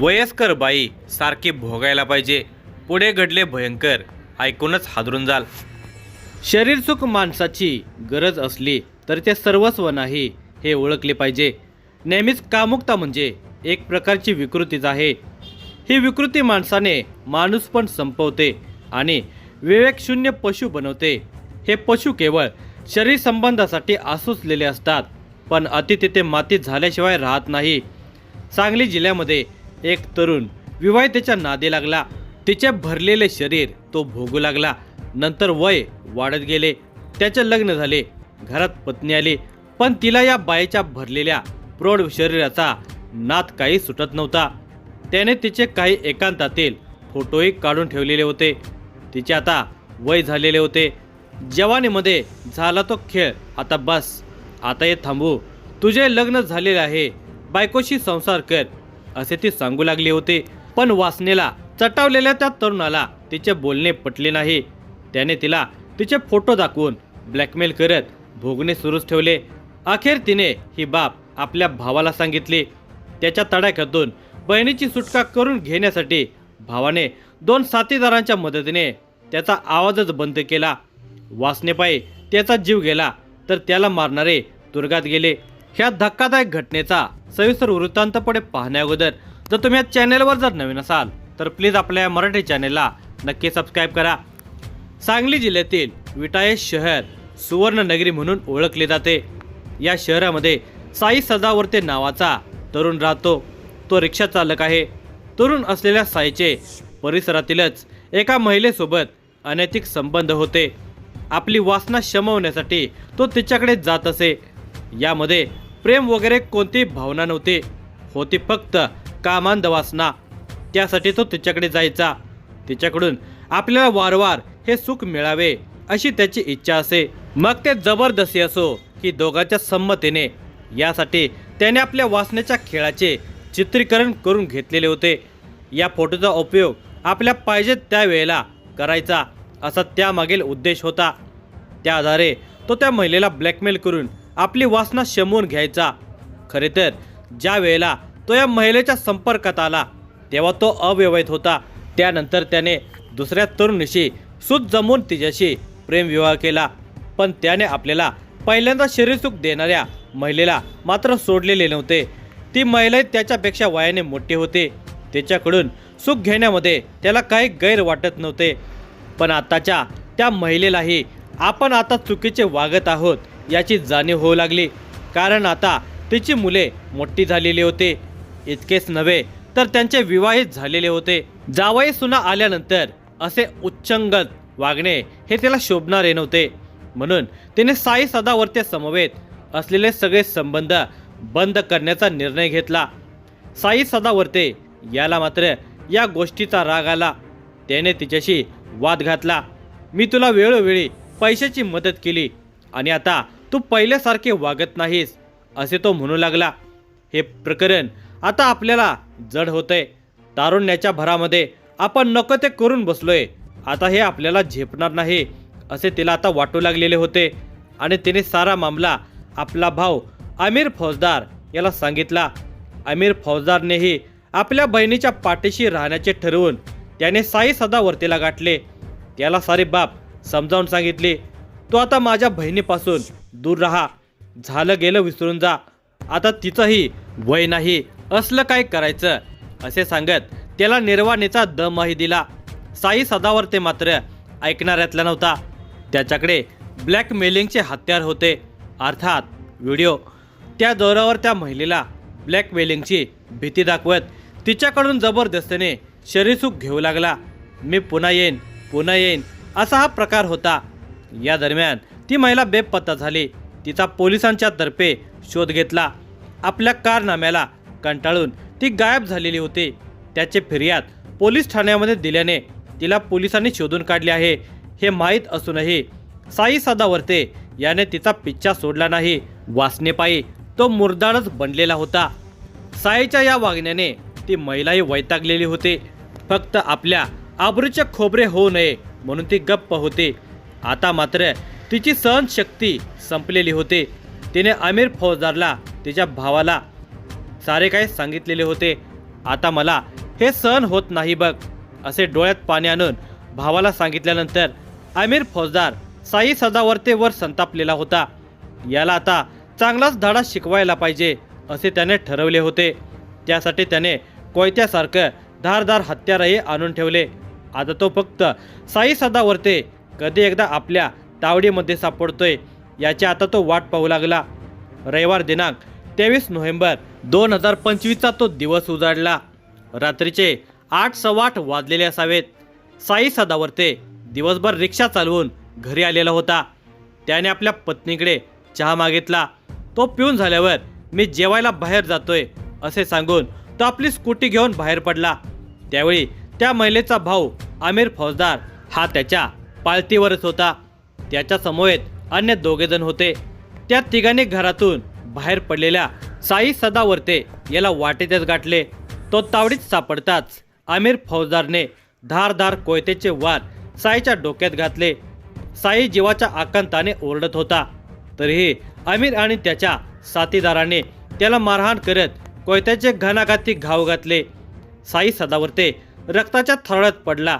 वयस्कर बाई सारखे भोगायला पाहिजे. पुढे घडले भयंकर. ऐकूनच हादरून जाल. शरीरसुख माणसाची गरज असली तर ते सर्वस्व नाही हे ओळखले पाहिजे. नेहमीच कामुकता म्हणजे एक प्रकारची विकृतीच आहे. ही विकृती माणसाने माणूस पण संपवते आणि विवेकशून्य पशु बनवते. हे पशु केवळ शरीर संबंधासाठी आसुसलेले असतात पण अति तिथे माती झाल्याशिवाय राहत नाही. सांगली जिल्ह्यामध्ये एक तरुण विवाहितेच्या नादे लागला. तिचे भरलेले शरीर तो भोगू लागला. नंतर वय वाढत गेले. त्याचे लग्न झाले. घरात पत्नी आली. पण तिला या बाईच्या भरलेल्या प्रौढ शरीराचा नाद काही सुटत नव्हता. त्याने तिचे काही एकांतातील फोटोही काढून ठेवलेले होते. तिचे आता वय झालेले होते. जवानीमध्ये झाला तो खेळ. आता बस. आता हे थांबू. तुझे लग्न झालेले आहे. बायकोशी संसार कर. असे ती सांगू लागली होते. पण वासनेला चटावलेल्या त्या तरुणाला तिचे बोलणे पटले नाही. त्याने तिला तिचे फोटो दाखवून ब्लॅकमेल करत भोगणे सुरूच ठेवले. अखेर तिने ही बाब आपल्या भावाला सांगितली. त्याच्या तडाख्यातून बहिणीची सुटका करून घेण्यासाठी भावाने दोन साथीदारांच्या मदतीने त्याचा आवाजच बंद केला. वासनेपायी त्याचा जीव गेला तर त्याला मारणारे तुरुंगात गेले. ह्या धक्कादायक घटनेचा सविस्तर वृत्तांतपणे पाहण्याअगोदर जर तुम्ही या चॅनेलवर जर नवीन असाल तर प्लीज आपल्या या मराठी चॅनेलला नक्की सबस्क्राईब करा. सांगली जिल्ह्यातील विटाये शहर सुवर्णनगरी म्हणून ओळखले जाते. या शहरामध्ये साई सदावर्ते नावाचा तरुण राहतो. तो रिक्षा चालक आहे. तरुण असलेल्या साईचे परिसरातीलच एका महिलेसोबत अनैतिक संबंध होते. आपली वासना शमवण्यासाठी तो तिच्याकडे जात असे. यामध्ये प्रेम वगैरे कोणतीही भावना नव्हती. होती फक्त कामांध वासना त्यासाठी तो तिच्याकडे जायचा. तिच्याकडून आपल्याला वारंवार हे सुख मिळावे अशी त्याची इच्छा असे. मग ते जबरदस्ती असो की दोघांच्या संमतीने. यासाठी त्याने आपल्या वासनेच्या खेळाचे चित्रीकरण करून घेतलेले होते. या फोटोचा उपयोग आपल्या पाहिजे त्या वेळेला करायचा असा त्यामागील उद्देश होता. त्या आधारे तो त्या महिलेला ब्लॅकमेल करून आपली वासना शमवून घ्यायचा. खरे तर ज्या वेळेला तो या महिलेच्या संपर्कात आला तेव्हा तो अव्यवहित होता. त्यानंतर त्याने दुसऱ्या तरुणीशी सूत जमून तिच्याशी प्रेमविवाह केला. पण त्याने आपल्याला पहिल्यांदा शरीरसुख देणाऱ्या महिलेला मात्र सोडलेले नव्हते. ती महिला त्याच्यापेक्षा वयाने मोठी होते. त्याच्याकडून सुख घेण्यामध्ये त्याला काही गैर वाटत नव्हते. पण आताच्या त्या महिलेलाही आपण आता चुकीचे वागत आहोत याची जाणीव होऊ लागली. कारण आता तिची मुले मोठी झालेली होती. इतकेच नव्हे तर त्यांचे विवाहित झालेले होते. जावई सुना आल्यानंतर असे उच्चंगत वागणे हे त्याला शोभणारे नव्हते. म्हणून तिने साई सदावर्ते समवेत असलेले सगळे संबंध बंद करण्याचा निर्णय घेतला. साई सदावर्ते याला मात्र या गोष्टीचा राग आला. त्याने तिच्याशी वाद घातला. मी तुला वेळोवेळी पैशाची मदत केली आणि आता तू पहिल्यासारखे वागत नाहीस असे तो म्हणू लागला. हे प्रकरण आता आपल्याला जड होतंय. तारुण्याच्या भरामध्ये आपण नको ते करून बसलोय. आता हे आपल्याला झेपणार नाही असे तिला आता वाटू लागलेले होते. आणि तिने सारा मामला आपला भाऊ आमिर फौजदार याला सांगितला. आमिर फौजदारनेही आपल्या बहिणीच्या पाठीशी राहण्याचे ठरवून त्याने साई सदावर्तीला गाठले. त्याला सारी बाप समजावून सांगितली तो आता माझ्या बहिणीपासून दूर राहा. झालं गेलं विसरून जा. आता तिचंही वय नाही. असलं काय करायचं? असे सांगत त्याला निर्वाणीचा दमही दिला. साई सदावर्ते मात्र ऐकणाऱ्यातला नव्हता. त्याच्याकडे ब्लॅकमेलिंगचे हत्यार होते. अर्थात व्हिडिओ. त्या दौऱ्यावर त्या महिलेला ब्लॅकमेलिंगची भीती दाखवत तिच्याकडून जबरदस्तीने शरीरसुख घेऊ लागला. मी पुन्हा येईन पुन्हा येईन असा हा प्रकार होता. या दरम्यान ती महिला बेपत्ता झाली. तिचा पोलिसांच्या तर्फे शोध घेतला. आपल्या कारनाम्याला कंटाळून ती गायब झालेली होती. त्याचे फिर्याद पोलीस ठाण्यामध्ये दिल्याने तिला पोलिसांनी शोधून काढले आहे. हे माहीत असूनही साई सदावर्ते याने तिचा पिच्छा सोडला नाही. वासनेपायी तो मुरदाडच बनलेला होता. साईच्या या वागण्याने ती महिलाही वैतागलेली होती. फक्त आपल्या आबरूचे खोबरे होऊ नये म्हणून ती गप्प होती. आता मात्र तिची सहनशक्ती संपलेली होती. तिने आमिर फौजदारला तिच्या भावाला सारे काही सांगितलेले होते. आता मला हे सहन होत नाही बघ असे डोळ्यात पाणी आणून भावाला सांगितल्यानंतर आमिर फौजदार साई सदावर्ते वर संतापलेला होता. याला आता चांगलाच धडा शिकवायला पाहिजे असे त्याने ठरवले होते. त्यासाठी त्याने कोयत्यासारखं धारदार हत्यारही आणून ठेवले. आता तो फक्त साई सदावर्ते कधी एकदा आपल्या तावडीमध्ये सापडतोय याची आता तो वाट पाहू लागला. रविवार दिनांक तेवीस नोव्हेंबर दोन हजार पंचवीसचा तो दिवस उजाडला. रात्रीचे आठ सव्वा आठ वाजलेले असावेत. साई सदावर्ते दिवसभर रिक्षा चालवून घरी आलेला होता. त्याने आपल्या पत्नीकडे चहा मागितला. तो पिऊन झाल्यावर मी जेवायला बाहेर जातोय असे सांगून तो आपली स्कूटी घेऊन बाहेर पडला. त्यावेळी त्या महिलेचा भाऊ आमिर फौजदार हा त्याच्या पाळतीवरच होता. त्याच्या समवेत अन्य दोघेजण होते. त्या तिघांनी घरातून बाहेर पडलेल्या साई सदावर्ते याला वाटेतच गाठले. तो तावडीत सापडताच आमिर फौजदारने धारधार कोयतेचे वार साईच्या डोक्यात घातले. साई जीवाच्या आकांताने ओरडत होता. तरीही आमिर आणि त्याच्या साथीदाराने त्याला मारहाण करत कोयत्याचे घणाघाती घाव घातले. साई सदावर्ते रक्ताच्या थरळत पडला.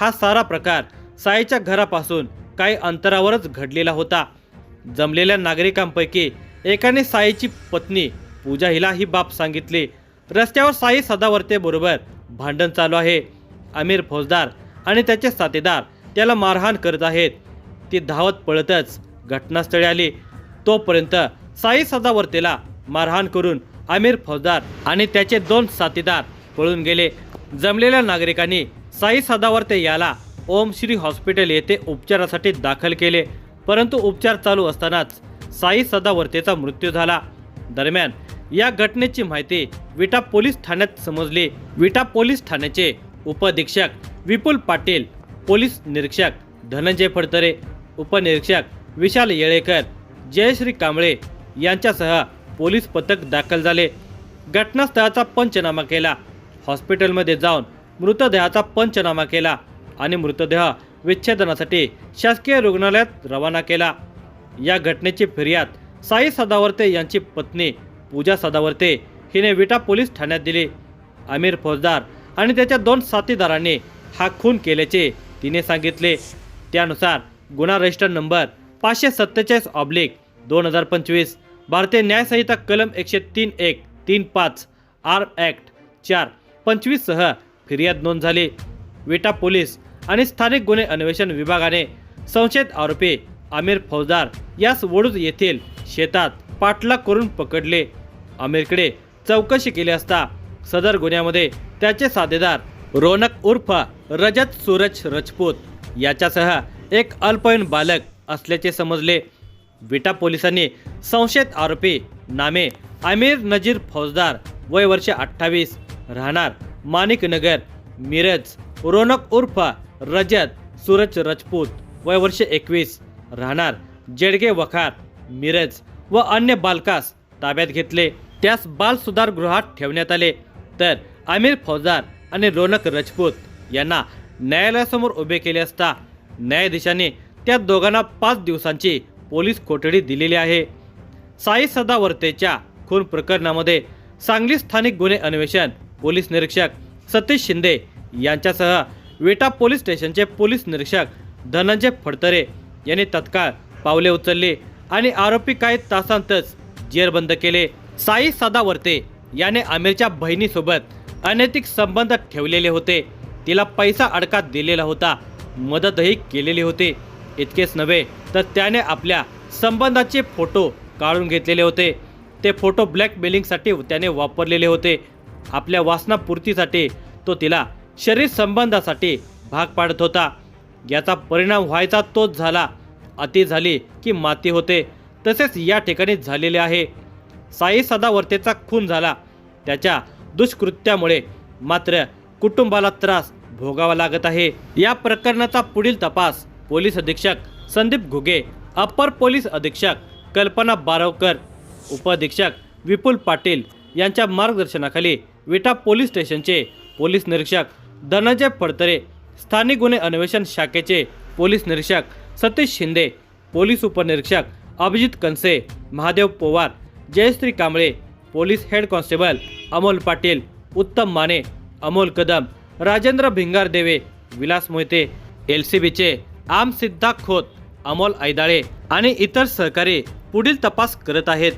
हा सारा प्रकार साईच्या घरापासून काही अंतरावरच घडलेला होता. जमलेल्या नागरिकांपैकी एकाने साईची पत्नी पूजा हिला ही बाब सांगितली. रस्त्यावर साई सदावर्तेबरोबर भांडण चालू आहे. आमिर फौजदार आणि त्याचे साथीदार त्याला मारहाण करत आहेत. ती धावत पळतच घटनास्थळी आली. तोपर्यंत साई सदावर्तेला मारहाण करून आमिर फौजदार आणि त्याचे दोन साथीदार पळून गेले. जमलेल्या नागरिकांनी साई सदावर्ते याला ओम श्री हॉस्पिटल येथे उपचारासाठी दाखल केले. परंतु उपचार चालू असतानाच साई सदावर्तेचा मृत्यू झाला. दरम्यान या घटनेची माहिती विटा पोलीस ठाण्यात समजली. विटा पोलीस ठाण्याचे उपअधीक्षक विपुल पाटील पोलीस निरीक्षक धनंजय फडतरे उपनिरीक्षक विशाल येळेकर जयश्री कांबळे यांच्यासह पोलीस पथक दाखल झाले. घटनास्थळाचा पंचनामा केला. हॉस्पिटलमध्ये जाऊन मृतदेहाचा पंचनामा केला. आणि मृतदेह विच्छेदनासाठी शासकीय रुग्णालयात रवाना केला. या घटनेची फिर्याद साई सदावर्ते यांची पत्नी पूजा सदावर्ते हिने विटा पोलीस ठाण्यात दिली. आमिर फौजदार आणि त्याच्या दोन साथीदारांनी हा खून केल्याचे तिने सांगितले. त्यानुसार गुन्हा रजिस्टर नंबर पाचशे सत्तेचाळीस ऑब्लिक दोन हजार पंचवीस भारतीय न्यायसंहिता कलम एकशे तीन एक तीन पाच आर ॲक्ट चार पंचवीससह फिर्याद नोंद झाली. विटा पोलीस आणि स्थानिक गुन्हे अन्वेषण विभागाने संशयित आरोपी आमिर फौजदार यास वडूज येथील शेतात पाठलाग करून पकडले. आमिरकडे चौकशी केली असता सदर गुन्ह्यामध्ये त्याचे साथीदार रोनक उर्फ रजत सूरज रजपूत याच्यासह एक अल्पवयीन बालक असल्याचे समजले. विटा पोलिसांनी संशयित आरोपी नामे आमिर नजीर फौजदार वय वर्ष अठ्ठावीस राहणार माणिकनगर मिरज रोनक उर्फ रजत सूरज रजपूत वय वर्ष एकवीस. राहणार जेडगे वखार मिरज व अन्य बालकास ताब्यात घेतले. त्यास बाल सुधार गृहात ठेवण्यात आले. तर आमिर फौजदार आणि रोनक रजपूत यांना न्यायालयासमोर उभे केले असता न्यायाधीशाने त्या दोघांना पाच दिवसांची पोलीस कोठडी दिलेली आहे. साई सदावर्तेच्या खून प्रकरणामध्ये सांगली स्थानिक गुन्हे अन्वेषण पोलीस निरीक्षक सतीश शिंदे यांच्यासह विटा पोलीस स्टेशनचे पोलीस निरीक्षक धनंजय फडतरे यांनी तत्काळ पावले उचलली आणि आरोपी काही तासांतच जेरबंद केले. साई सदावर्ते याने आमिरच्या बहिणीसोबत अनैतिक संबंध ठेवलेले होते. तिला पैसा अडकात दिलेला होता. मदतही केलेली होती. इतकेच नव्हे तर त्याने आपल्या संबंधाचे फोटो काढून घेतलेले होते. ते फोटो ब्लॅकमेलिंगसाठी त्याने वापरलेले होते. आपल्या वासनापूर्तीसाठी तो तिला शरीर संबंधासाठी भाग पाडत होता. याचा परिणाम व्हायचा तोच झाला. अति झाली की माती होते. तसेच या ठिकाणी झालेले आहे. साई सदावर्तेचा खून झाला. त्याच्या दुष्कृत्यामुळे मात्र कुटुंबाला त्रास भोगावा लागत आहे. या प्रकरणाचा पुढील तपास पोलीस अधीक्षक संदीप घुगे अपर पोलीस अधीक्षक कल्पना बारवकर उपअधीक्षक विपुल पाटील यांच्या मार्गदर्शनाखाली विटा पोलीस स्टेशनचे पोलीस निरीक्षक धनंजय फडतरे स्थानिक गुन्हे अन्वेषण शाखेचे पोलीस निरीक्षक सतीश शिंदे पोलीस उपनिरीक्षक Abhijit Kanse Mahadev Powar Jayashree Kamble police head constable Amol Patil Uttam Mane Amol Kadam Rajendra Bhingar देवे विलास मोहिते एल सी बीचे आम सिद्धा खोत अमोल ऐदाळे आणि इतर सहकारी पुढील तपास करत आहेत.